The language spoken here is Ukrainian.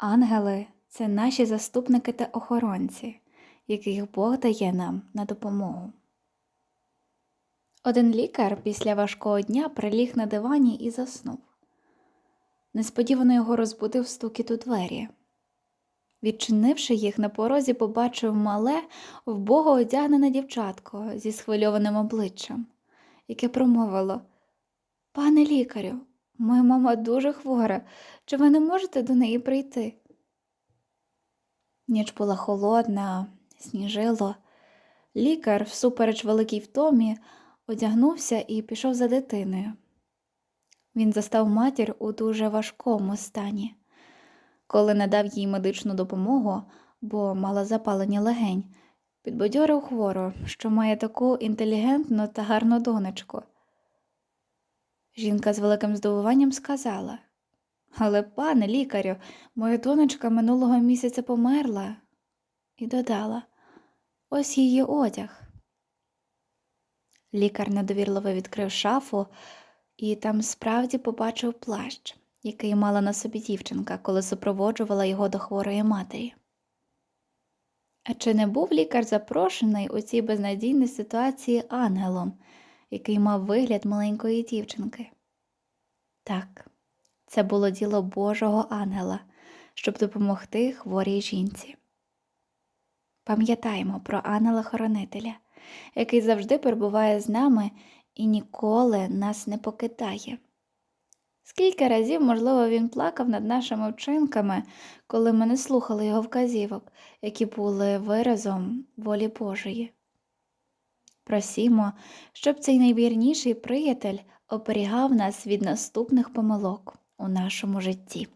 Ангели це наші заступники та охоронці, яких Бог дає нам на допомогу. Один лікар після важкого дня приліг на дивані і заснув. Несподівано його розбудив стукіт у двері. Відчинивши їх, на порозі побачив мале, вбого одягнене дівчатко зі схвильованим обличчям, яке промовило Пане лікарю, моя мама дуже хвора, чи ви не можете до неї прийти? Ніч була холодна, сніжило. Лікар, всупереч великій втомі, одягнувся і пішов за дитиною. Він застав матір у дуже важкому стані. Коли надав їй медичну допомогу, бо мала запалення легень, підбадьорив хвору, що має таку інтелігентну та гарну донечку. Жінка з великим здивуванням сказала Але, пане лікарю, моя донечка минулого місяця померла, і додала ось її одяг. Лікар недовірливо відкрив шафу і там справді побачив плащ, який мала на собі дівчинка, коли супроводжувала його до хворої матері. А чи не був лікар запрошений у цій безнадійній ситуації ангелом, який мав вигляд маленької дівчинки? Так, це було діло Божого ангела, щоб допомогти хворій жінці. Пам'ятаємо про ангела-хоронителя, який завжди перебуває з нами і ніколи нас не покидає. Скільки разів, можливо, він плакав над нашими вчинками, коли ми не слухали його вказівок, які були виразом волі Божої. Просімо, щоб цей найвірніший приятель оберігав нас від наступних помилок у нашому житті.